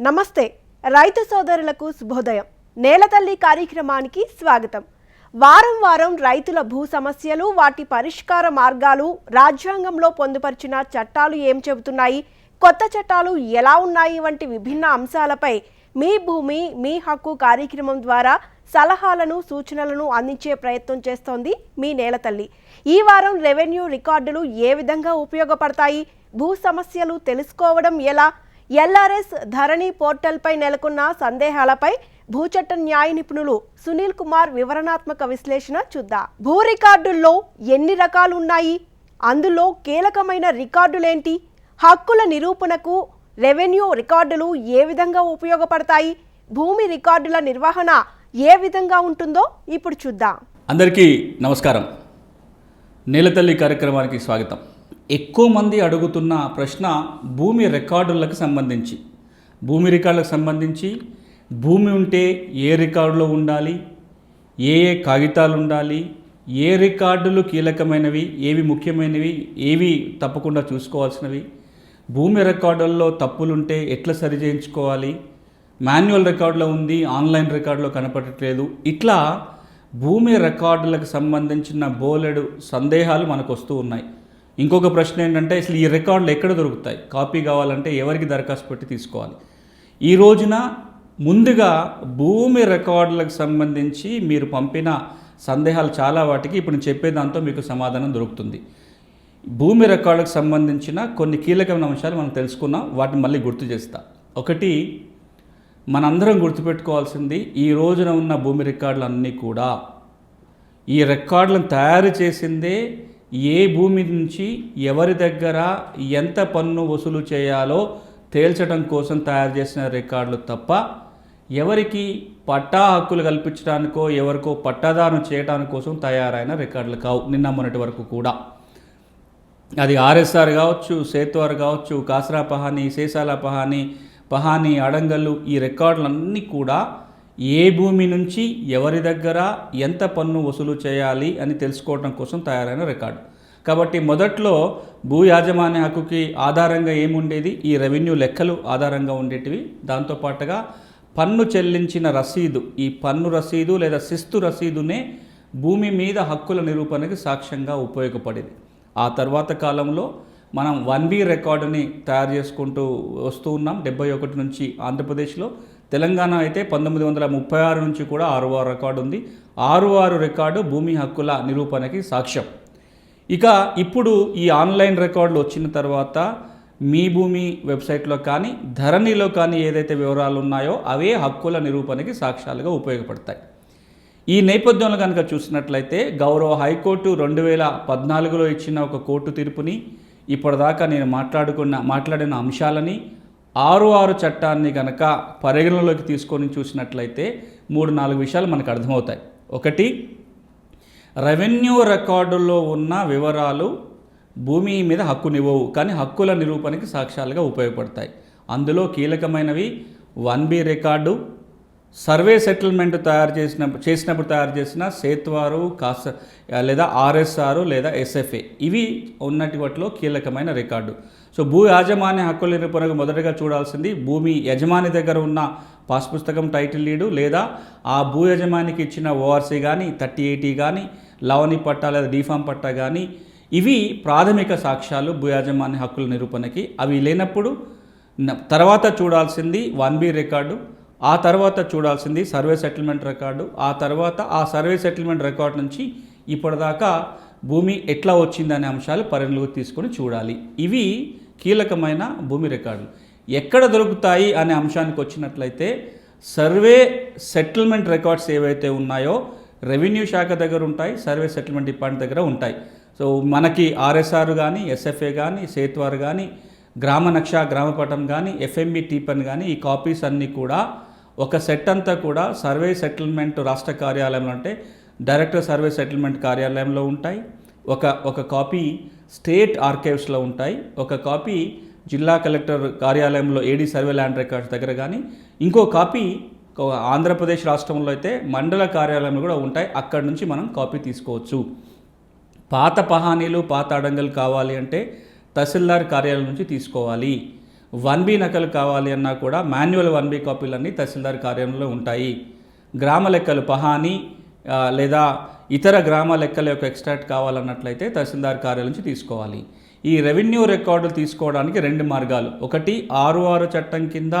నమస్తే రైతు సోదరులకు శుభోదయం. నేలతల్లి కార్యక్రమానికి స్వాగతం. వారం వారం రైతుల భూ సమస్యలు వాటి పరిష్కార మార్గాలు రాజ్యాంగంలో పొందుపరిచిన చట్టాలు ఏం చెబుతున్నాయి కొత్త చట్టాలు ఎలా ఉన్నాయి వంటి విభిన్న అంశాలపై మీ భూమి మీ హక్కు కార్యక్రమం ద్వారా సలహాలను సూచనలను అందించే ప్రయత్నం చేస్తోంది మీ నేలతల్లి ఈ వారం రెవెన్యూ రికార్డులు ఏ విధంగా ఉపయోగపడతాయి భూ సమస్యలు తెలుసుకోవడం ఎలా ఎల్ఆర్ఎస్ ధరణి పోర్టల్పై నెలకొన్న సందేహాలపై భూచట్ట న్యాయ నిపుణులు సునీల్ కుమార్ వివరణాత్మక విశ్లేషణ చూద్దాం. భూ రికార్డుల్లో ఎన్ని రకాలు ఉన్నాయి? అందులో కీలకమైన రికార్డులేంటి? హక్కుల నిరూపణకు రెవెన్యూ రికార్డులు ఏ విధంగా ఉపయోగపడతాయి? భూమి రికార్డుల నిర్వహణ ఏ విధంగా ఉంటుందో ఇప్పుడు చూద్దాం. అందరికీ నమస్కారం. నేలతల్లి కార్యక్రమానికి స్వాగతం. ఎక్కువ మంది అడుగుతున్న ప్రశ్న భూమి రికార్డులకు సంబంధించి. భూమి రికార్డులకు సంబంధించి భూమి ఉంటే ఏ రికార్డులో ఉండాలి? ఏ ఏ కాగితాలు ఉండాలి? ఏ రికార్డులు కీలకమైనవి? ఏవి ముఖ్యమైనవి? ఏవి తప్పకుండా చూసుకోవాల్సినవి? భూమి రికార్డుల్లో తప్పులుంటే ఎట్లా సరి చేయించుకోవాలి? మాన్యువల్ రికార్డులో ఉంది ఆన్లైన్ రికార్డులో కనపడట్లేదు. ఇట్లా భూమి రికార్డులకు సంబంధించిన బోలెడు సందేహాలు మనకు వస్తూ ఉన్నాయి. ఇంకొక ప్రశ్న ఏంటంటే అసలు ఈ రికార్డులు ఎక్కడ దొరుకుతాయి? కాపీ కావాలంటే ఎవరికి దరఖాస్తు పెట్టి తీసుకోవాలి? ఈ రోజున ముందుగా భూమి రికార్డులకు సంబంధించి మీరు పంపిన సందేహాలు చాలా వాటికి ఇప్పుడు నేను చెప్పే దాంతో మీకు సమాధానం దొరుకుతుంది. భూమి రికార్డులకు సంబంధించిన కొన్ని కీలకమైన అంశాలు మనం తెలుసుకున్నాం వాటిని మళ్ళీ గుర్తు చేస్తా. ఒకటి మనందరం గుర్తుపెట్టుకోవాల్సింది ఈ రోజున ఉన్న భూమి రికార్డులు అన్నీ కూడా ఈ రికార్డులను తయారు చేసిందే ఏ భూమి నుంచి ఎవరి దగ్గర ఎంత పన్ను వసూలు చేయాలో తేల్చడం కోసం తయారు చేసిన రికార్డులు తప్ప ఎవరికి పట్టా హక్కులు కల్పించడానికో ఎవరికో పట్టాదారు చేయడానికి కోసం తయారైన రికార్డులు కావు. నిన్న మొన్నటి వరకు కూడా. అది ఆర్ఎస్ఆర్ కావచ్చు సేత్వార్ కావచ్చు కాసరా పహాని శేషాల పహాని పహాని అడంగల్లు ఈ రికార్డులన్నీ కూడా ఏ భూమి నుంచి ఎవరి దగ్గర ఎంత పన్ను వసూలు చేయాలి అని తెలుసుకోవడం కోసం తయారైన రికార్డు. కాబట్టి మొదట్లో భూ యాజమాన్య హక్కుకి ఆధారంగా ఏముండేది? ఈ రెవెన్యూ లెక్కలు ఆధారంగా ఉండేటివి. దాంతోపాటుగా పన్ను చెల్లించిన రసీదు ఈ పన్ను రసీదు లేదా శిస్తు రసీదునే భూమి మీద హక్కుల నిరూపణకి సాక్ష్యంగా ఉపయోగపడేది. ఆ తర్వాత కాలంలో మనం వన్ బి రికార్డుని తయారు చేసుకుంటూ వస్తూ ఉన్నాం. డెబ్బై ఒకటి నుంచి ఆంధ్రప్రదేశ్లో. తెలంగాణ అయితే పంతొమ్మిది వందల ముప్పై ఆరు నుంచి కూడా ఆరు ఆరు రికార్డు ఉంది. ఆరు ఆరు రికార్డు భూమి హక్కుల నిరూపణకి సాక్ష్యం. ఇక ఇప్పుడు ఈ ఆన్లైన్ రికార్డులు వచ్చిన తర్వాత మీ భూమి వెబ్సైట్లో కానీ ధరణిలో కానీ ఏదైతే వివరాలు ఉన్నాయో అవే హక్కుల నిరూపణకి సాక్ష్యాలుగా ఉపయోగపడతాయి. ఈ నేపథ్యంలో కనుక చూసినట్లయితే గౌరవ హైకోర్టు రెండు వేల పద్నాలుగులో ఇచ్చిన ఒక కోర్టు తీర్పుని ఇప్పటిదాకా నేను మాట్లాడుకున్న మాట్లాడిన అంశాలని ఆరు ఆరు చట్టాన్ని కనుక పరిగణలోకి తీసుకొని చూసినట్లయితే మూడు నాలుగు విషయాలు మనకు అర్థమవుతాయి. ఒకటి రెవెన్యూ రికార్డుల్లో ఉన్న వివరాలు భూమి మీద హక్కునివ్వవు కానీ హక్కుల నిరూపణకి సాక్ష్యాలుగా ఉపయోగపడతాయి. అందులో కీలకమైనవి one B record survey settlement తయారు చేసిన చేసినప్పుడు తయారు చేసిన సేత్వారు కాస లేదా ఆర్ఎస్ఆర్ లేదా ఎస్ఎఫ్ఏ. ఇవి ఉన్నటి వాటిలో కీలకమైన రికార్డు. సో భూ యాజమాన్య హక్కుల నిరూపణకు మొదటగా చూడాల్సింది భూమి యజమాని దగ్గర ఉన్న పాస్ పుస్తకం టైటిల్ లీడు లేదా ఆ భూ యజమానికి ఇచ్చిన ఓఆర్సీ కానీ థర్టీ ఎయిటీ కానీ లవణి పట్టా లేదా డీఫామ్ పట్టా కానీ ఇవి ప్రాథమిక సాక్ష్యాలు భూ యాజమాన్య హక్కుల నిరూపణకి. అవి లేనప్పుడు తర్వాత చూడాల్సింది వన్ బి రికార్డు. ఆ తర్వాత చూడాల్సింది సర్వే సెటిల్మెంట్ రికార్డు. ఆ తర్వాత ఆ సర్వే సెటిల్మెంట్ రికార్డు నుంచి ఇప్పటిదాకా భూమి ఎట్లా వచ్చిందనే అంశాలు పరిగణలోకి తీసుకొని చూడాలి. ఇవి కీలకమైన భూమి రికార్డులు. ఎక్కడ దొరుకుతాయి అనే అంశానికి వచ్చినట్లయితే సర్వే సెటిల్మెంట్ రికార్డ్స్ ఏవైతే ఉన్నాయో రెవెన్యూ శాఖ దగ్గర ఉంటాయి సర్వే సెటిల్మెంట్ డిపార్ట్మెంట్ దగ్గర ఉంటాయి. సో మనకి ఆర్ఎస్ఆర్ కానీ ఎస్ఎఫ్ఏ కానీ సేత్వార్ కానీ గ్రామ నక్ష గ్రామపటం కానీ ఎఫ్ఎంబి టీపన్ కానీ ఈ కాపీస్ అన్నీ కూడా ఒక సెట్ అంతా కూడా సర్వే సెటిల్మెంట్ రాష్ట్ర కార్యాలయంలో అంటే డైరెక్టర్ సర్వే సెటిల్మెంట్ కార్యాలయంలో ఉంటాయి. ఒక ఒక కాపీ స్టేట్ ఆర్కైవ్స్లో ఉంటాయి. ఒక కాపీ జిల్లా కలెక్టర్ కార్యాలయంలో ఏడీ సర్వే ల్యాండ్ రికార్డ్స్ దగ్గర కానీ ఇంకో కాపీ ఆంధ్రప్రదేశ్ రాష్ట్రంలో అయితే మండల కార్యాలయంలో కూడా ఉంటాయి. అక్కడి నుంచి మనం కాపీ తీసుకోవచ్చు. పాత పహానీలు పాత అడంగలు కావాలి అంటే తహసీల్దార్ కార్యాలయం నుంచి తీసుకోవాలి. వన్ బి నకలు కావాలి అన్నా కూడా మాన్యువల్ వన్ బి కాపీలన్నీ తహసీల్దార్ కార్యాలయంలో ఉంటాయి. గ్రామ లెక్కలు పహాని లేదా ఇతర గ్రామ లెక్కల యొక్క ఎక్స్ట్రాక్ట్ కావాలన్నట్లయితే తహసీల్దార్ కార్యాలయం నుంచి తీసుకోవాలి. ఈ రెవెన్యూ రికార్డులు తీసుకోవడానికి రెండు మార్గాలు. ఒకటి ఆరు ఆరు చట్టం కింద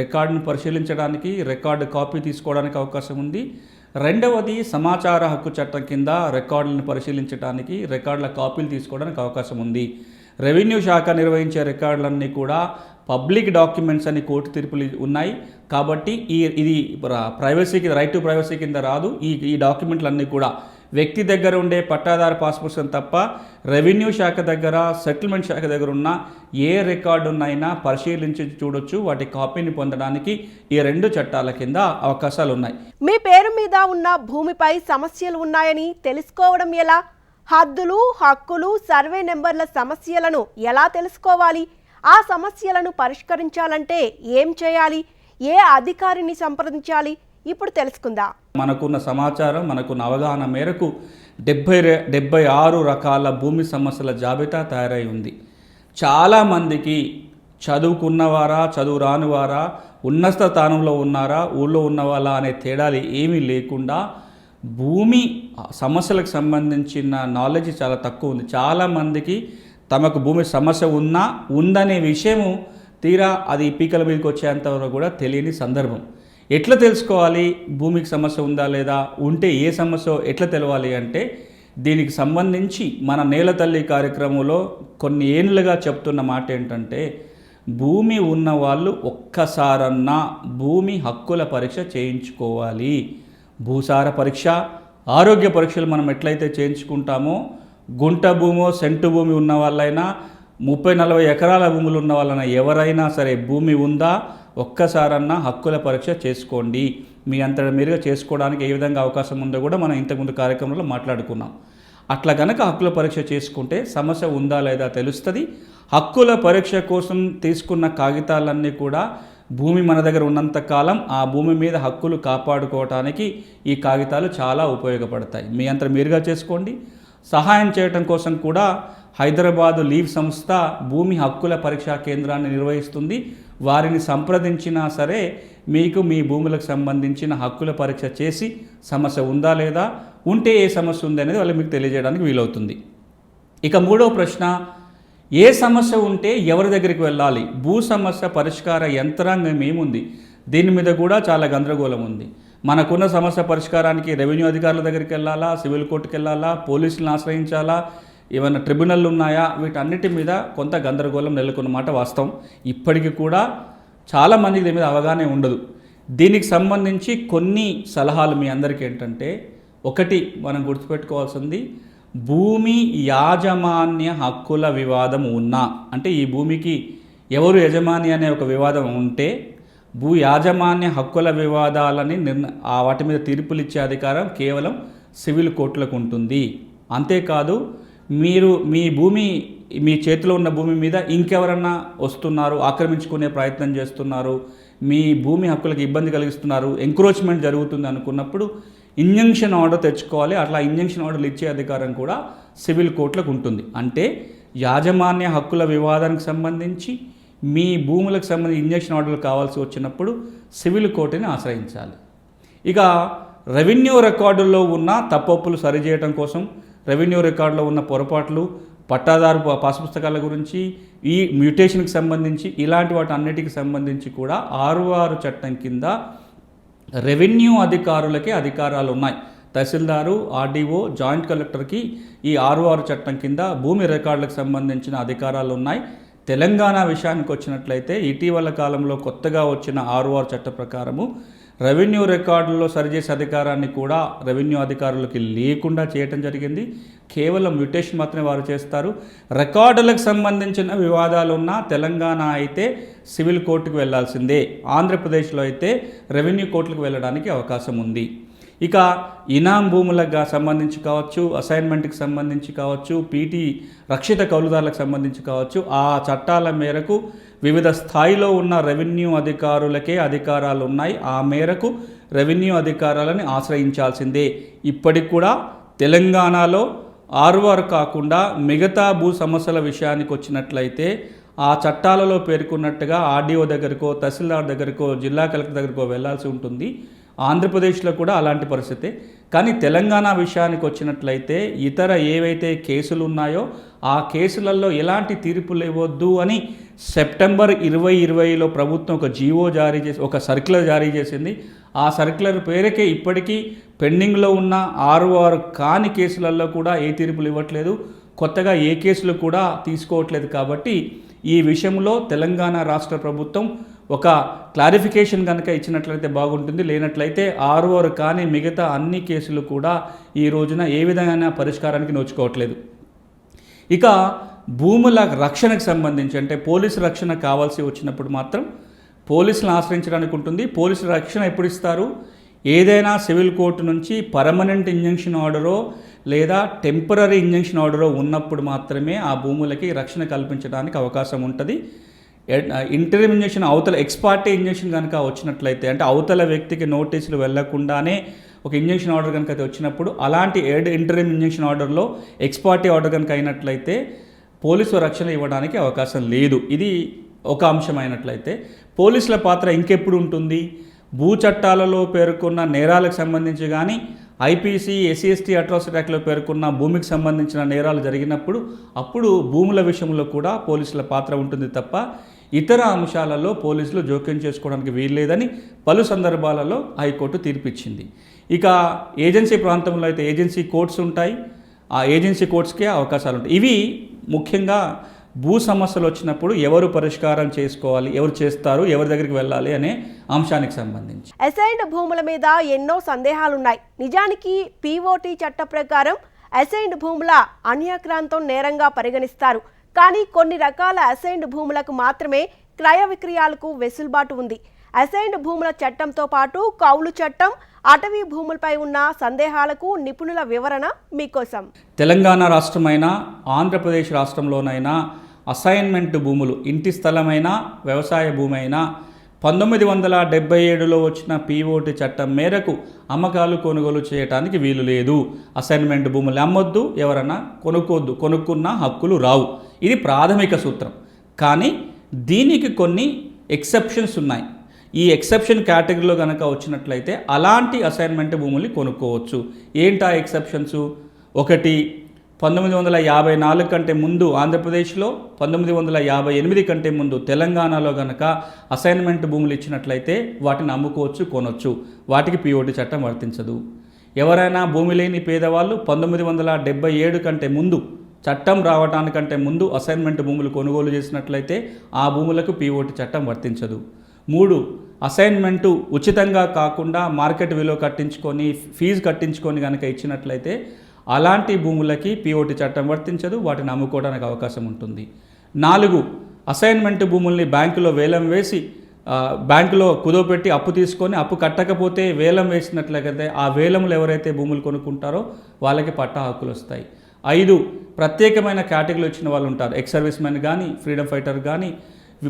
రికార్డును పరిశీలించడానికి రికార్డు కాపీ తీసుకోవడానికి అవకాశం ఉంది. రెండవది సమాచార హక్కు చట్టం కింద రికార్డులను పరిశీలించడానికి రికార్డుల కాపీలు తీసుకోవడానికి అవకాశం ఉంది. రెవెన్యూ శాఖ నిర్వహించే రికార్డులన్నీ కూడా పబ్లిక్ డాక్యుమెంట్స్ అని కోర్టు తీర్పులు ఉన్నాయి. కాబట్టి ఈ ఇది ప్రైవసీకి రైట్ టు ప్రైవసీ కింద రాదు. ఈ ఈ డాక్యుమెంట్లన్నీ కూడా వ్యక్తి దగ్గర ఉండే పట్టాదారు పాస్పోర్ట్స్ తప్ప రెవెన్యూ శాఖ దగ్గర సెటిల్మెంట్ శాఖ దగ్గర ఉన్న ఏ రికార్డునైనా పరిశీలించి చూడొచ్చు. వాటి కాపీని పొందడానికి ఈ రెండు చట్టాల కింద అవకాశాలు ఉన్నాయి మీ పేరు మీద ఉన్న భూమిపై సమస్యలు ఉన్నాయని తెలుసుకోవడం ఎలా? హద్దులు హక్కులు సర్వే నెంబర్ల సమస్యలను ఎలా తెలుసుకోవాలి? ఆ సమస్యలను పరిష్కరించాలంటే ఏం చేయాలి? ఏ అధికారిని సంప్రదించాలి? ఇప్పుడు తెలుసుకుందాం. మనకున్న సమాచారం మనకున్న అవగాహన మేరకు డెబ్బై డెబ్బై ఆరు రకాల భూమి సమస్యల జాబితా తయారై ఉంది. చాలామందికి చదువుకున్నవారా చదువు రానివారా ఉన్నత స్థానంలో ఉన్నారా ఊళ్ళో ఉన్నవారా అనే తేడాలు ఏమీ లేకుండా భూమి సమస్యలకు సంబంధించిన నాలెడ్జ్ చాలా తక్కువ ఉంది. చాలామందికి తమకు భూమి సమస్య ఉన్నా ఉందనే విషయము తీరా అది పీకల మీదకి వచ్చేంత వరకు కూడా తెలియని సందర్భం. ఎట్లా తెలుసుకోవాలి? భూమికి సమస్య ఉందా లేదా? ఉంటే ఏ సమస్య ఎట్లా తెలవాలి అంటే దీనికి సంబంధించి మన నేల తల్లి కార్యక్రమంలో కొన్ని ఏళ్ళుగా చెప్తున్న మాట ఏంటంటే భూమి ఉన్న వాళ్ళు ఒక్కసారన్నా భూమి హక్కుల పరీక్ష చేయించుకోవాలి. భూసార పరీక్ష ఆరోగ్య పరీక్షలు మనం ఎట్లయితే చేయించుకుంటామో గుంట భూమో సెంటు భూమి ఉన్న వాళ్ళైనా ముప్పై నలభై ఎకరాల భూములు ఉన్న వాళ్ళైనా ఎవరైనా సరే భూమి ఉందా ఒక్కసారన్నా హక్కుల పరీక్ష చేసుకోండి. మీ అంతటి మీరుగా చేసుకోవడానికి ఏ విధంగా అవకాశం ఉందో కూడా మనం ఇంతకుముందు కార్యక్రమంలో మాట్లాడుకున్నాం. అట్లా కనుక హక్కుల పరీక్ష చేసుకుంటే సమస్య ఉందా లేదా తెలుస్తుంది. హక్కుల పరీక్ష కోసం తీసుకున్న కాగితాలన్నీ కూడా భూమి మన దగ్గర ఉన్నంత కాలం ఆ భూమి మీద హక్కులు కాపాడుకోవటానికి ఈ కాగితాలు చాలా ఉపయోగపడతాయి. మీ అంత మీరుగా చేసుకోండి. సహాయం చేయటం కోసం కూడా హైదరాబాదు లీవ్ సంస్థ భూమి హక్కుల పరీక్షా కేంద్రాన్ని నిర్వహిస్తుంది. వారిని సంప్రదించినా సరే మీకు మీ భూములకు సంబంధించిన హక్కుల పరీక్ష చేసి సమస్య ఉందా లేదా ఉంటే ఏ సమస్య ఉంది అనేది వాళ్ళు మీకు తెలియజేయడానికి వీలవుతుంది. ఇక మూడవ ప్రశ్న ఏ సమస్య ఉంటే ఎవరి దగ్గరికి వెళ్ళాలి? భూ సమస్య పరిష్కార యంత్రాంగం ఏముంది? దీని మీద కూడా చాలా గందరగోళం ఉంది. మనకున్న సమస్య పరిష్కారానికి రెవెన్యూ అధికారుల దగ్గరికి వెళ్ళాలా? సివిల్ కోర్టుకి వెళ్ళాలా? పోలీసులను ఆశ్రయించాలా? ఏమైనా ట్రిబ్యునల్ ఉన్నాయా? వీటన్నిటి మీద కొంత గందరగోళం నెలకొన్నమాట వాస్తవం. ఇప్పటికీ కూడా చాలామందికి దీని మీద అవగాహన ఉండదు. దీనికి సంబంధించి కొన్ని సలహాలు మీ అందరికీ ఏంటంటే ఒకటి మనం గుర్తుపెట్టుకోవాల్సింది భూమి యాజమాన్య హక్కుల వివాదం ఉన్నా. అంటే ఈ భూమికి ఎవరు యజమాని అనే ఒక వివాదం ఉంటే భూ యాజమాన్య హక్కుల వివాదాలని నిర్ణ వాటి మీద తీర్పులు ఇచ్చే అధికారం కేవలం సివిల్ కోర్టులకు ఉంటుంది. అంతేకాదు మీరు మీ భూమి మీ చేతిలో ఉన్న భూమి మీద ఇంకెవరన్నా వస్తున్నారు ఆక్రమించుకునే ప్రయత్నం చేస్తున్నారు మీ భూమి హక్కులకు ఇబ్బంది కలిగిస్తున్నారు ఎంక్రోచ్మెంట్ జరుగుతుంది అనుకున్నప్పుడు ఇంజంక్షన్ ఆర్డర్ తెచ్చుకోవాలి. అట్లా ఇంజంక్షన్ ఆర్డర్లు ఇచ్చే అధికారం కూడా సివిల్ కోర్టులకు ఉంటుంది. అంటే యాజమాన్య హక్కుల వివాదానికి సంబంధించి మీ భూములకు సంబంధించి ఇంజక్షన్ ఆర్డర్లు కావాల్సి వచ్చినప్పుడు సివిల్ కోర్టుని ఆశ్రయించాలి. ఇక రెవెన్యూ రికార్డుల్లో ఉన్న తప్పొప్పులు సరిచేయటం కోసం రెవెన్యూ రికార్డులో ఉన్న పొరపాట్లు పట్టాదారు పాసపుస్తకాల పాస్ పుస్తకాల గురించి ఈ మ్యూటేషన్కి సంబంధించి ఇలాంటి వాటి అన్నిటికి సంబంధించి కూడా ఆరు ఆరు చట్టం కింద రెవెన్యూ అధికారులకే అధికారాలు ఉన్నాయి తహసీల్దారు ఆర్డీఓ జాయింట్ కలెక్టర్కి ఈ ఆరు చట్టం కింద భూమి రికార్డులకు సంబంధించిన అధికారాలు ఉన్నాయి తెలంగాణ విషయానికి వచ్చినట్లయితే ఇటీవల కాలంలో కొత్తగా వచ్చిన ఆరు ఆరు చట్ట ప్రకారము రెవెన్యూ రికార్డుల్లో సరిచేసే అధికారాన్ని కూడా రెవెన్యూ అధికారులకి లేకుండా చేయటం జరిగింది. కేవలం మ్యూటేషన్ మాత్రమే వారు చేస్తారు. రికార్డులకు సంబంధించిన వివాదాలు ఉన్న తెలంగాణ అయితే సివిల్ కోర్టుకు వెళ్ళాల్సిందే ఆంధ్రప్రదేశ్లో అయితే రెవెన్యూ కోర్టులకు వెళ్ళడానికి అవకాశం ఉంది. ఇక ఇనాం భూములకు సంబంధించి కావచ్చు అసైన్మెంట్కి సంబంధించి కావచ్చు పీటీ రక్షిత కౌలుదారులకు సంబంధించి కావచ్చు ఆ చట్టాల మేరకు వివిధ స్థాయిలో ఉన్న రెవెన్యూ అధికారులకే అధికారాలు ఉన్నాయి. ఆ మేరకు రెవెన్యూ అధికారాలని ఆశ్రయించాల్సిందే. ఇప్పటికి కూడా తెలంగాణలో ఆర్వార్ కాకుండా మిగతా భూ సమస్యల విషయానికి వచ్చినట్లయితే ఆ చట్టాలలో పేర్కొన్నట్టుగా ఆర్డీఓ దగ్గరకో తహసీల్దార్ దగ్గరకో జిల్లా కలెక్టర్ దగ్గరకో వెళ్ళాల్సి ఉంటుంది. ఆంధ్రప్రదేశ్లో కూడా అలాంటి పరిస్థితే. కానీ తెలంగాణ విషయానికి వచ్చినట్లయితే ఇతర ఏవైతే కేసులు ఉన్నాయో ఆ కేసులలో ఎలాంటి తీర్పులు ఇవ్వద్దు అని సెప్టెంబర్ ఇరవై ఇరవైలో ప్రభుత్వం ఒక జీవో జారీ చేసి ఒక సర్క్యులర్ జారీ చేసింది. ఆ సర్క్యులర్ పేరుకే ఇప్పటికీ పెండింగ్లో ఉన్న ఆరు ఆరు కాని కేసులలో కూడా ఏ తీర్పులు ఇవ్వట్లేదు. కొత్తగా ఏ కేసులు కూడా తీసుకోవట్లేదు కాబట్టి ఈ విషయంలో తెలంగాణ రాష్ట్ర ప్రభుత్వం ఒక క్లారిఫికేషన్ కనుక ఇచ్చినట్లయితే బాగుంటుంది. లేనట్లయితే ఆరు కానీ మిగతా అన్ని కేసులు కూడా ఈ రోజున ఏ విధమైన పరిష్కారానికి నోచుకోవట్లేదు. ఇక భూముల రక్షణకు సంబంధించి అంటే పోలీసు రక్షణ కావాల్సి వచ్చినప్పుడు మాత్రం పోలీసులను ఆశ్రయించడానికి ఉంటుంది. పోలీసు రక్షణ ఎప్పుడు ఇస్తారు? ఏదైనా సివిల్ కోర్టు నుంచి పర్మనెంట్ ఇంజంక్షన్ ఆర్డరో లేదా టెంపరీ ఇంజంక్షన్ ఆర్డర్ ఉన్నప్పుడు మాత్రమే ఆ భూములకి రక్షణ కల్పించడానికి అవకాశం ఉంటుంది. ఇంటర్మ్ ఇంజక్షన్ అవతల ఎక్స్పార్టీ ఇంజక్షన్ కనుక వచ్చినట్లయితే అంటే అవతల వ్యక్తికి నోటీసులు వెళ్ళకుండానే ఒక ఇంజక్షన్ ఆర్డర్ కనుక అయితే వచ్చినప్పుడు అలాంటి ఎడ్ ఇంటర్మ్ ఇంజక్షన్ ఆర్డర్లో ఎక్స్పార్టీ ఆర్డర్ కనుక అయినట్లయితే పోలీసు రక్షణ ఇవ్వడానికి అవకాశం లేదు. ఇది ఒక అంశమైనట్లయితే పోలీసుల పాత్ర ఇంకెప్పుడు ఉంటుంది? భూ చట్టాలలో పేర్కొన్న నేరాలకు సంబంధించి కానీ ఐపీసీ ఎస్సీ ఎస్టీ అట్రాసిటీ యాక్ట్లో పేర్కొన్న భూమికి సంబంధించిన నేరాలు జరిగినప్పుడు అప్పుడు భూముల విషయంలో కూడా పోలీసుల పాత్ర ఉంటుంది తప్ప ఇతర అంశాలలో పోలీసులు జోక్యం చేసుకోవడానికి వీల్లేదని పలు సందర్భాలలో హైకోర్టు తీర్పిచ్చింది. ఇక ఏజెన్సీ ప్రాంతంలో అయితే ఏజెన్సీ కోర్ట్స్ ఉంటాయి. ఆ ఏజెన్సీ కోర్ట్స్కే అవకాశాలు ఉంటాయి ఇవి ముఖ్యంగా భూ సమస్యలు వచ్చినప్పుడు ఎవరు పరిష్కారం చేసుకోవాలి ఎవరు చేస్తారు ఎవరి దగ్గరికి వెళ్ళాలి అనే అంశానికి సంబంధించి. అసైన్డ్ భూముల మీద ఎన్నో సందేహాలున్నాయి. నిజానికి పీఓటీ చట్ట ప్రకారం అసైన్డ్ భూముల అన్యాక్రాంతం నేరంగా పరిగణిస్తారు. కానీ కొన్ని రకాల అసైన్డ్ భూములకు మాత్రమే క్రయ విక్రయాలకు వెసులుబాటు ఉంది. అసైన్డ్ భూముల చట్టంతో పాటు కౌలు చట్టం అటవీ భూములపై ఉన్న సందేహాలకు నిపుణుల వివరణ మీకోసం తెలంగాణ రాష్ట్రమైనా ఆంధ్రప్రదేశ్ రాష్ట్రంలోనైనా అసైన్మెంట్ భూములు ఇంటి స్థలమైనా వ్యవసాయ భూమి అయినా పంతొమ్మిది వందల డెబ్బై ఏడులో వచ్చిన పీఓటి చట్టం మేరకు అమ్మకాలు కొనుగోలు చేయడానికి వీలు లేదు. అసైన్మెంట్ భూములు అమ్మొద్దు ఎవరన్నా కొనుక్కోద్దు కొనుక్కున్న హక్కులు రావు. ఇది ప్రాథమిక సూత్రం. కానీ దీనికి కొన్ని ఎక్సెప్షన్స్ ఉన్నాయి. ఈ ఎక్సెప్షన్ కేటగిరీలో కనుక వచ్చినట్లయితే అలాంటి అసైన్మెంట్ భూముల్ని కొనుక్కోవచ్చు. ఏంటా ఎక్సెప్షన్స్ ఒకటి పంతొమ్మిది వందల యాభై నాలుగు కంటే ముందు ఆంధ్రప్రదేశ్లో పంతొమ్మిది వందల యాభై ఎనిమిది కంటే ముందు తెలంగాణలో కనుక అసైన్మెంట్ భూములు ఇచ్చినట్లయితే వాటిని అమ్ముకోవచ్చు కొనొచ్చు. వాటికి పిఓటి చట్టం వర్తించదు. ఎవరైనా భూమి లేని పేదవాళ్ళు పంతొమ్మిది వందల డెబ్బై ఏడు కంటే ముందు చట్టం రావడానికంటే ముందు అసైన్మెంట్ భూములు కొనుగోలు చేసినట్లయితే ఆ భూములకు పిఓటి చట్టం వర్తించదు. మూడు అసైన్మెంటు ఉచితంగా కాకుండా మార్కెట్ విలువ కట్టించుకొని ఫీజు కట్టించుకొని కనుక ఇచ్చినట్లయితే అలాంటి భూములకి పిఓటి చట్టం వర్తించదు వాటిని అమ్ముకోవడానికి అవకాశం ఉంటుంది. నాలుగు అసైన్మెంట్ భూముల్ని బ్యాంకులో వేలం వేసి బ్యాంకులో కుదోపెట్టి అప్పు తీసుకొని అప్పు కట్టకపోతే వేలం వేసినట్లయితే ఆ వేలంలో ఎవరైతే భూములు కొనుక్కుంటారో వాళ్ళకి పట్టా హక్కులు వస్తాయి. ఐదు ప్రత్యేకమైన కేటగిరీలు వచ్చిన వాళ్ళు ఉంటారు. ఎక్స్ సర్వీస్ మెన్ కానీ ఫ్రీడమ్ ఫైటర్ కానీ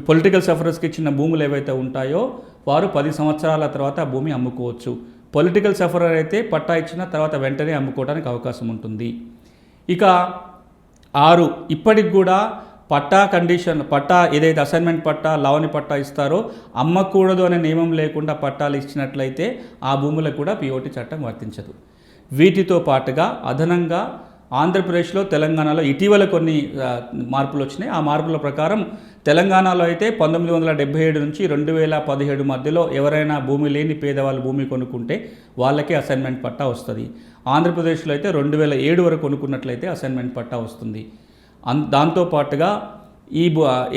పొలిటికల్ సఫరర్స్కి ఇచ్చిన భూములు ఏవైతే ఉంటాయో వారు పది సంవత్సరాల తర్వాత ఆ భూమి అమ్ముకోవచ్చు. పొలిటికల్ సఫరర్ అయితే పట్టా ఇచ్చిన తర్వాత వెంటనే అమ్ముకోవడానికి అవకాశం ఉంటుంది. ఇక ఆరు ఇప్పటికి కూడా పట్టా కండిషన్ పట్టా ఏదైతే అసైన్మెంట్ పట్టా లావణి పట్టా ఇస్తారో అమ్మకూడదు అనే నియమం లేకుండా పట్టాలు ఇచ్చినట్లయితే ఆ భూములకు కూడా పిఓటి చట్టం వర్తించదు. వీటితో పాటుగా అదనంగా ఆంధ్రప్రదేశ్లో తెలంగాణలో ఇటీవల కొన్ని మార్పులు వచ్చినాయి. ఆ మార్పుల ప్రకారం తెలంగాణలో అయితే పంతొమ్మిది వందల డెబ్బై ఏడు నుంచి రెండు వేల పదిహేడు మధ్యలో ఎవరైనా భూమి లేని పేదవాళ్ళు భూమి కొనుక్కుంటే వాళ్ళకే అసైన్మెంట్ పట్టా వస్తుంది. ఆంధ్రప్రదేశ్లో అయితే రెండు వేల ఏడు వరకు కొనుక్కున్నట్లయితే అసైన్మెంట్ పట్టా వస్తుంది. అన్ దాంతో పాటుగా ఈ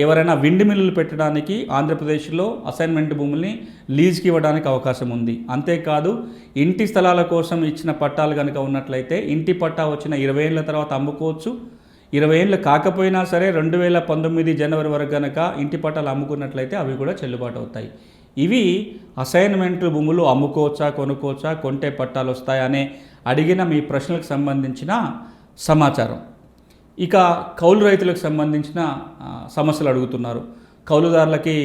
ఎవరైనా విండ్ మిల్లులు పెట్టడానికి ఆంధ్రప్రదేశ్లో అసైన్మెంట్ భూముల్ని లీజ్కి ఇవ్వడానికి అవకాశం ఉంది. అంతేకాదు ఇంటి స్థలాల కోసం ఇచ్చిన పట్టాలు కనుక ఉన్నట్లయితే ఇంటి పట్టా వచ్చిన ఇరవై ఏళ్ళ తర్వాత అమ్ముకోవచ్చు. ఇరవై ఏళ్ళు కాకపోయినా సరే రెండు వేల పంతొమ్మిది జనవరి వరకు కనుక ఇంటి పట్టాలు అమ్ముకున్నట్లయితే అవి కూడా చెల్లుబాటు అవుతాయి. ఇవి అసైన్మెంట్ భూములు అమ్ముకోవచ్చా కొనుక్కోవచ్చా కొంటే పట్టాలు వస్తాయా అనే అడిగిన మీ ప్రశ్నలకు సంబంధించిన సమాచారం. ఇక కౌలు రైతులకు సంబంధించిన సమస్యలు అడుగుతున్నారు. కౌలుదారులకి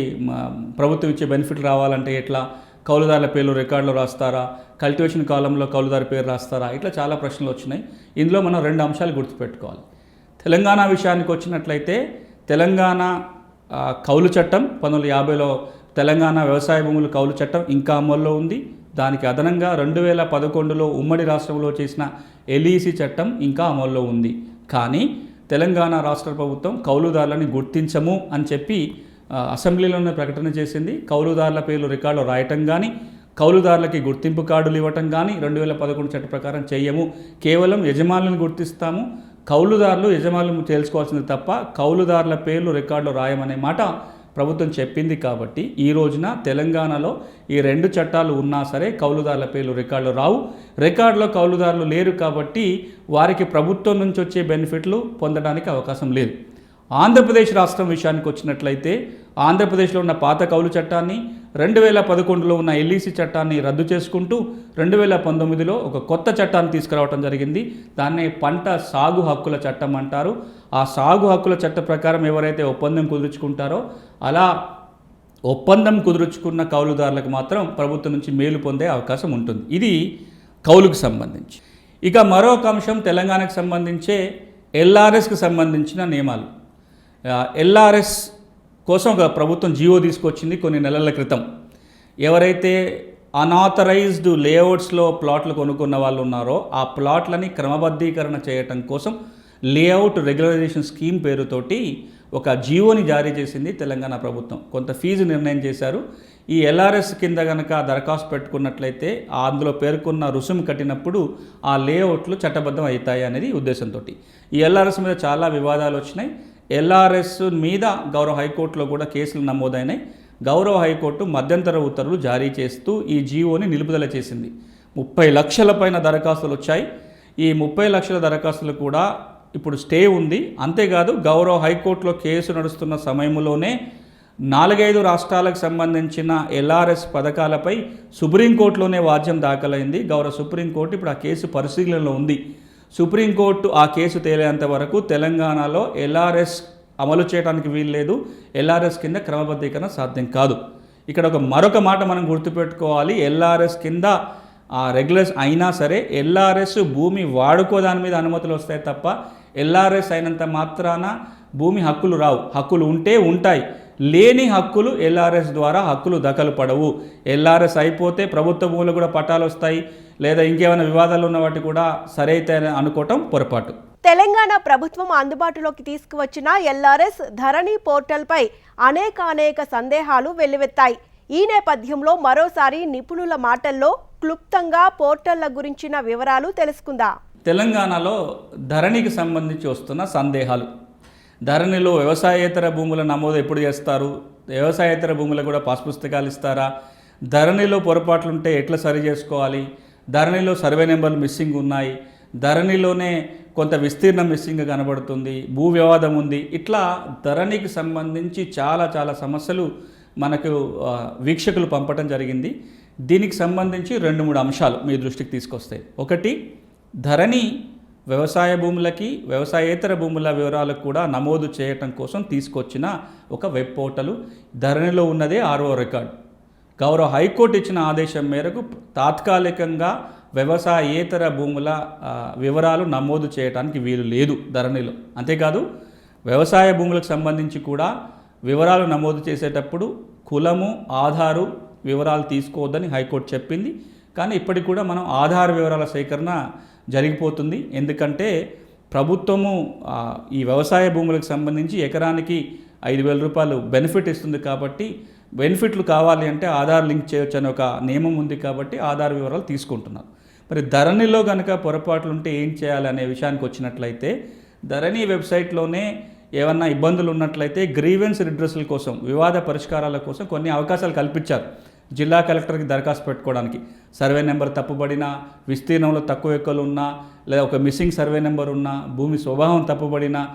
ప్రభుత్వం ఇచ్చే బెనిఫిట్ రావాలంటే ఎట్లా? కౌలుదారుల పేర్లు రికార్డులు రాస్తారా? కల్టివేషన్ కాలంలో కౌలుదారు పేరు రాస్తారా? ఇట్లా చాలా ప్రశ్నలు వచ్చినాయి. ఇందులో మనం రెండు అంశాలు గుర్తుపెట్టుకోవాలి. తెలంగాణ విషయానికి వచ్చినట్లయితే తెలంగాణ కౌలు చట్టం పంతొమ్మిది యాభైలో తెలంగాణ వ్యవసాయ భూములు కౌలు చట్టం ఇంకా అమల్లో ఉంది. దానికి అదనంగా రెండు వేల పదకొండులో ఉమ్మడి రాష్ట్రంలో చేసిన ఎల్ఈసి చట్టం ఇంకా అమల్లో ఉంది. కానీ తెలంగాణ రాష్ట్ర ప్రభుత్వం కౌలుదారులని గుర్తించము అని చెప్పి అసెంబ్లీలోనే ప్రకటన చేసింది. కౌలుదారుల పేర్లు రికార్డు రాయటం కానీ కౌలుదారులకి గుర్తింపు కార్డులు ఇవ్వటం కానీ రెండు వేల పదకొండు చట్ట ప్రకారం చేయము. కేవలం యజమానులను గుర్తిస్తాము. కౌలుదారులు యజమానులు తెలుసుకోవాల్సింది తప్ప కౌలుదారుల పేర్లు రికార్డులో రాయమనే మాట ప్రభుత్వం చెప్పింది కాబట్టి ఈ రోజున తెలంగాణలో ఈ రెండు చట్టాలు ఉన్నా సరే కౌలుదారుల పేర్లు రికార్డులు రావు. రికార్డులో కౌలుదారులు లేరు కాబట్టి వారికి ప్రభుత్వం నుంచి వచ్చే బెనిఫిట్లు పొందడానికి అవకాశం లేదు. ఆంధ్రప్రదేశ్ రాష్ట్రం విషయానికి వచ్చినట్లయితే ఆంధ్రప్రదేశ్లో ఉన్న పాత కౌలు చట్టాన్ని రెండు వేల పదకొండులో ఉన్న ఎల్ఈసి చట్టాన్ని రద్దు చేసుకుంటూ రెండు వేల పంతొమ్మిదిలో ఒక కొత్త చట్టాన్ని తీసుకురావడం జరిగింది. దాన్నే పంట సాగు హక్కుల చట్టం అంటారు. ఆ సాగు హక్కుల చట్ట ప్రకారం ఎవరైతే ఒప్పందం కుదుర్చుకుంటారో అలా ఒప్పందం కుదుర్చుకున్న కౌలుదారులకు మాత్రం ప్రభుత్వం నుంచి మేలు పొందే అవకాశం ఉంటుంది. ఇది కౌలుకు సంబంధించి. ఇక మరొక అంశం తెలంగాణకు సంబంధించే ఎల్ఆర్ఎస్కి సంబంధించిన నియమాలు. ఎల్ఆర్ఎస్ కోసం ఒక ప్రభుత్వం జియో తీసుకొచ్చింది కొన్ని నెలల క్రితం. ఎవరైతే అనాథరైజ్డ్ లేఅవుట్స్లో ప్లాట్లు కొనుక్కున్న వాళ్ళు ఉన్నారో ఆ ప్లాట్లని క్రమబద్ధీకరణ చేయటం కోసం లేఅవుట్ రెగ్యులరైజేషన్ స్కీమ్ పేరుతోటి ఒక జియోని జారీ చేసింది తెలంగాణ ప్రభుత్వం. కొంత ఫీజు నిర్ణయం చేశారు. ఈ ఎల్ఆర్ఎస్ కింద కనుక దరఖాస్తు పెట్టుకున్నట్లయితే అందులో పేర్కొన్న రుసుము కట్టినప్పుడు ఆ లేఅవుట్లు చట్టబద్ధం అవుతాయి అనేది ఉద్దేశంతో ఈ ఎల్ఆర్ఎస్ మీద చాలా వివాదాలు వచ్చినాయి. ఎల్ఆర్ఎస్ మీద గౌరవ హైకోర్టులో కూడా కేసులు నమోదైనాయి. గౌరవ హైకోర్టు మధ్యంతర ఉత్తర్వులు జారీ చేస్తూ ఈ జీవోని నిలుపుదల చేసింది. ముప్పై లక్షల పైన దరఖాస్తులు వచ్చాయి. ఈ ముప్పై లక్షల దరఖాస్తులు కూడా ఇప్పుడు స్టే ఉంది. అంతేకాదు గౌరవ హైకోర్టులో కేసు నడుస్తున్న సమయంలోనే నాలుగైదు రాష్ట్రాలకు సంబంధించిన ఎల్ఆర్ఎస్ పథకాలపై సుప్రీంకోర్టులోనే వాద్యం దాఖలైంది. గౌరవ సుప్రీంకోర్టు ఇప్పుడు ఆ కేసు పరిశీలనలో ఉంది. సుప్రీంకోర్టు ఆ కేసు తేలేంత వరకు తెలంగాణలో ఎల్ఆర్ఎస్ అమలు చేయడానికి వీల్లేదు. ఎల్ఆర్ఎస్ కింద క్రమబద్ధీకరణ సాధ్యం కాదు. ఇక్కడ ఒక మరొక మాట మనం గుర్తుపెట్టుకోవాలి. ఎల్ఆర్ఎస్ కింద ఆ రెగ్యులర్స్ అయినా సరే ఎల్ఆర్ఎస్ భూమి వాడుకో దాని మీద అనుమతులు వస్తాయి తప్ప ఎల్ఆర్ఎస్ అయినంత మాత్రాన భూమి హక్కులు రావు. హక్కులు ఉంటే ఉంటాయి. లేని హక్కులు ఎల్ఆర్ఎస్ ద్వారా హక్కులు దఖలు పడవు. ఎల్ఆర్ఎస్ అయిపోతే ప్రభుత్వ భూములు కూడా పట్టాలు వస్తాయి. లేదా ఇంకేమైనా వివాదాలు ఉన్న వాటి కూడా సరైతే అనుకోవటం పొరపాటు. తెలంగాణ ప్రభుత్వం అందుబాటులోకి తీసుకువచ్చిన ఎల్ఆర్ఎస్ ధరణి పోర్టల్పై అనేక అనేక సందేహాలు వెల్లువెత్తాయి. ఈ నేపథ్యంలో మరోసారి నిపుణుల మాటల్లో క్లుప్తంగా పోర్టళ్ళ గురించిన వివరాలు తెలుసుకుందాం. తెలంగాణలో ధరణికి సంబంధించి వస్తున్న సందేహాలు. ధరణిలో వ్యవసాయేతర భూముల నమోదు ఎప్పుడు చేస్తారు? వ్యవసాయేతర భూములకు కూడా పాస్ పుస్తకాలు ఇస్తారా? ధరణిలో పొరపాట్లుంటే ఎట్లా సరి చేసుకోవాలి? ధరణిలో సర్వే నెంబర్లు మిస్సింగ్ ఉన్నాయి. ధరణిలోనే కొంత విస్తీర్ణం మిస్సింగ్ కనబడుతుంది. భూ వివాదం ఉంది. ఇట్లా ధరణికి సంబంధించి చాలా చాలా సమస్యలు మనకు వీక్షకులు పంపటం జరిగింది. దీనికి సంబంధించి రెండు మూడు అంశాలు మీ దృష్టికి తీసుకొస్తాయి. ఒకటి ధరణి వ్యవసాయ భూములకి వ్యవసాయేతర భూముల వివరాలకు కూడా నమోదు చేయటం కోసం తీసుకొచ్చిన ఒక వెబ్ పోర్టలు. ధరణిలో ఉన్నదే ఆరో రికార్డ్. గౌరవ హైకోర్టు ఇచ్చిన ఆదేశం మేరకు తాత్కాలికంగా వ్యవసాయేతర భూముల వివరాలు నమోదు చేయడానికి వీలు లేదు ధరణిలో. అంతేకాదు వ్యవసాయ భూములకు సంబంధించి కూడా వివరాలు నమోదు చేసేటప్పుడు కులము ఆధారు వివరాలు తీసుకోవద్దని హైకోర్టు చెప్పింది. కానీ ఇప్పటికి కూడా మనం ఆధార్ వివరాల సేకరణ జరిగిపోతుంది. ఎందుకంటే ప్రభుత్వము ఈ వ్యవసాయ భూములకు సంబంధించి ఎకరానికి ఐదు వేల రూపాయలు బెనిఫిట్ ఇస్తుంది కాబట్టి బెనిఫిట్లు కావాలి అంటే ఆధార్ లింక్ చేయొచ్చు అనే ఒక నియమం ఉంది కాబట్టి ఆధార్ వివరాలు తీసుకుంటున్నారు. మరి ధరణిలో కనుక పొరపాట్లు ఉంటే ఏం చేయాలి అనే విషయానికి వచ్చినట్లయితే ధరణి వెబ్సైట్లోనే ఏమన్నా ఇబ్బందులు ఉన్నట్లయితే గ్రీవెన్స్ రిడ్రెసల్ కోసం వివాద పరిష్కారాల కోసం కొన్ని అవకాశాలు కల్పించారు. జిల్లా కలెక్టర్కి దరఖాస్తు పెట్టుకోవడానికి. సర్వే నెంబర్ తప్పుబడిన విస్తీర్ణంలో తక్కువ ఎక్కువలు ఉన్నా లేదా ఒక మిస్సింగ్ సర్వే నెంబర్ ఉన్నా భూమి స్వభావం తప్పుబడిన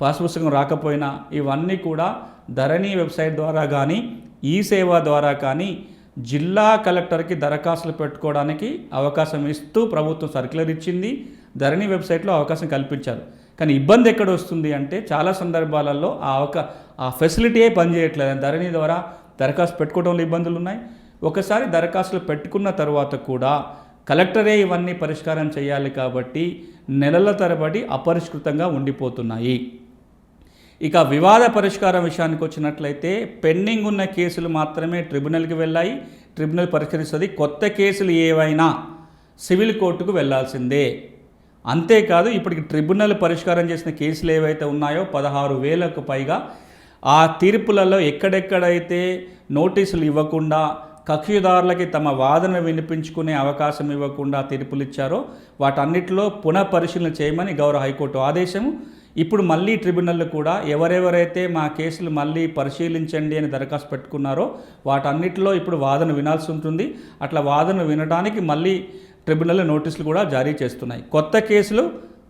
పాస్ పుస్తకం రాకపోయినా ఇవన్నీ కూడా ధరణి వెబ్సైట్ ద్వారా కానీ ఈ సేవ ద్వారా కానీ జిల్లా కలెక్టర్కి దరఖాస్తులు పెట్టుకోవడానికి అవకాశం ఇస్తూ ప్రభుత్వం సర్క్యులర్ ఇచ్చింది. ధరణి వెబ్సైట్లో అవకాశం కల్పించారు. కానీ ఇబ్బంది ఎక్కడ వస్తుంది అంటే చాలా సందర్భాలలో ఆ అవకా ఆ ఫెసిలిటీయే పనిచేయట్లేదు. ధరణి ద్వారా దరఖాస్తు పెట్టుకోవడంలో ఇబ్బందులు ఉన్నాయి ఒకసారి దరఖాస్తులు పెట్టుకున్న తర్వాత కూడా కలెక్టరే ఇవన్నీ పరిష్కారం చేయాలి కాబట్టి నెలల తరబడి అపరిష్కృతంగా ఉండిపోతున్నాయి. ఇక వివాద పరిష్కారం విషయానికి వచ్చినట్లయితే పెండింగ్ ఉన్న కేసులు మాత్రమే ట్రిబ్యునల్కి వెళ్ళాయి. ట్రిబ్యునల్ పరిష్కరిస్తుంది. కొత్త కేసులు ఏవైనా సివిల్ కోర్టుకు వెళ్ళాల్సిందే. అంతేకాదు ఇప్పటికి ట్రిబ్యునల్ పరిష్కారం చేసిన కేసులు ఏవైతే ఉన్నాయో పదహారు వేలకు పైగా ఆ తీర్పులలో ఎక్కడెక్కడైతే నోటీసులు ఇవ్వకుండా కక్షిదారులకి తమ వాదన వినిపించుకునే అవకాశం ఇవ్వకుండా తీర్పులు ఇచ్చారో వాటన్నిటిలో పునఃపరిశీలన చేయమని గౌరవ హైకోర్టు ఆదేశము. ఇప్పుడు మళ్ళీ ట్రిబ్యునల్ కూడా ఎవరెవరైతే మా కేసులు మళ్ళీ పరిశీలించండి అని దరఖాస్తు పెట్టుకున్నారో వాటన్నిటిలో ఇప్పుడు వాదన వినాల్సి ఉంటుంది. అట్లా వాదన వినడానికి మళ్ళీ ట్రిబ్యునల్ నోటీసులు కూడా జారీ చేస్తున్నాయి. కొత్త కేసులు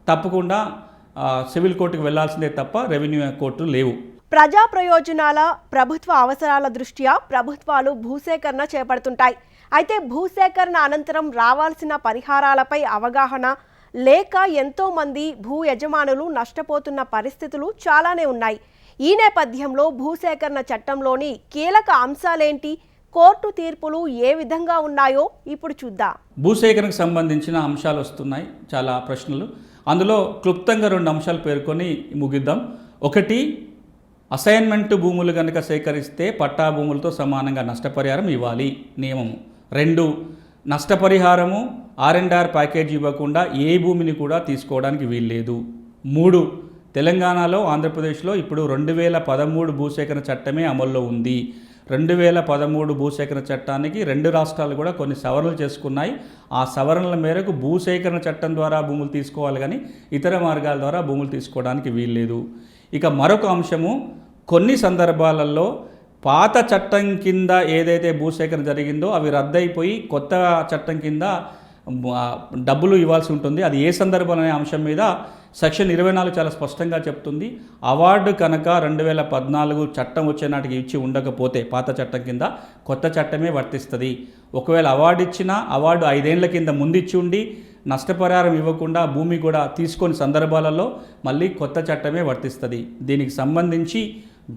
తప్పకుండా సివిల్ కోర్టుకు వెళ్ళాల్సిందే తప్ప రెవెన్యూ కోర్టు లేవు. ప్రజా ప్రయోజనాల ప్రభుత్వ అవసరాల దృష్ట్యా ప్రభుత్వాలు భూసేకరణ చేపడుతుంటాయి. అయితే భూసేకరణ అనంతరం రావాల్సిన పరిహారాలపై అవగాహన లేక ఎంతో మంది భూ యజమానులు నష్టపోతున్న పరిస్థితులు చాలానే ఉన్నాయి. ఈ నేపథ్యంలో భూసేకరణ చట్టంలోని కీలక అంశాలేంటి? కోర్టు తీర్పులు ఏ విధంగా ఉన్నాయో ఇప్పుడు చూద్దాం. భూసేకరణకు సంబంధించిన అంశాలు వస్తున్నాయి చాలా ప్రశ్నలు. అందులో క్లుప్తంగా రెండు అంశాలు పేర్కొని ముగిద్దాం. ఒకటి అసైన్మెంట్ భూములు కనుక సేకరిస్తే పట్టా భూములతో సమానంగా నష్టపరిహారం ఇవ్వాలి. నియమము. రెండు నష్టపరిహారము ఆర్ అండ్ ఆర్ ప్యాకేజ్ ఇవ్వకుండా ఏ భూమిని కూడా తీసుకోవడానికి వీల్లేదు. మూడు తెలంగాణలో ఆంధ్రప్రదేశ్లో ఇప్పుడు రెండు వేల పదమూడు భూసేకరణ చట్టమే అమల్లో ఉంది. రెండు వేల పదమూడు భూసేకరణ చట్టానికి రెండు రాష్ట్రాలు కూడా కొన్ని సవరణలు చేసుకున్నాయి. ఆ సవరణల మేరకు భూసేకరణ చట్టం ద్వారా భూములు తీసుకోవాలి కానీ ఇతర మార్గాల ద్వారా భూములు తీసుకోవడానికి వీల్లేదు. ఇక మరొక అంశము కొన్ని సందర్భాలలో పాత చట్టం కింద ఏదైతే భూసేకరణ జరిగిందో అవి రద్దయిపోయి కొత్త చట్టం కింద డబ్బులు ఇవ్వాల్సి ఉంటుంది. అది ఏ సందర్భం అనే అంశం మీద సెక్షన్ ఇరవై నాలుగు చాలా స్పష్టంగా చెప్తుంది. అవార్డు కనుక రెండు వేల పద్నాలుగు చట్టం వచ్చే నాటికి ఇచ్చి ఉండకపోతే పాత చట్టం కింద కొత్త చట్టమే వర్తిస్తుంది. ఒకవేళ అవార్డు ఇచ్చినా అవార్డు ఐదేళ్ళ కింద ముందు ఇచ్చి ఉండి నష్టపరిహారం ఇవ్వకుండా భూమి కూడా తీసుకొని సందర్భాలలో మళ్ళీ కొత్త చట్టమే వర్తిస్తుంది. దీనికి సంబంధించి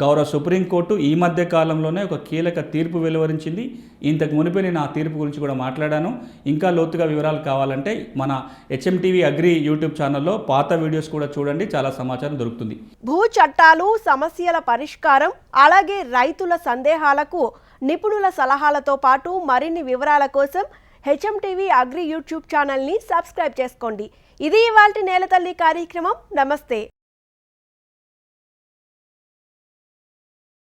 గౌరవ సుప్రీంకోర్టు ఈ మధ్య కాలంలోనే ఒక కీలక తీర్పు వెలువరించింది. ఇంతకు మునిపే నేను ఆ తీర్పు గురించి కూడా మాట్లాడాను. ఇంకా లోతుగా వివరాలు కావాలంటే మన హెచ్ఎంటీవీ అగ్రి యూట్యూబ్ ఛానల్లో పాత వీడియోస్ కూడా చూడండి. చాలా సమాచారం దొరుకుతుంది. భూ చట్టాలు సమస్యల పరిష్కారం అలాగే రైతుల సందేహాలకు నిపుణుల సలహాలతో పాటు మరిన్ని వివరాల కోసం హెచ్ఎంటీవీ అగ్రి యూట్యూబ్ ఛానల్ని సబ్స్క్రైబ్ చేసుకోండి. ఇది ఇవాళ నేలతల్లి కార్యక్రమం. నమస్తే.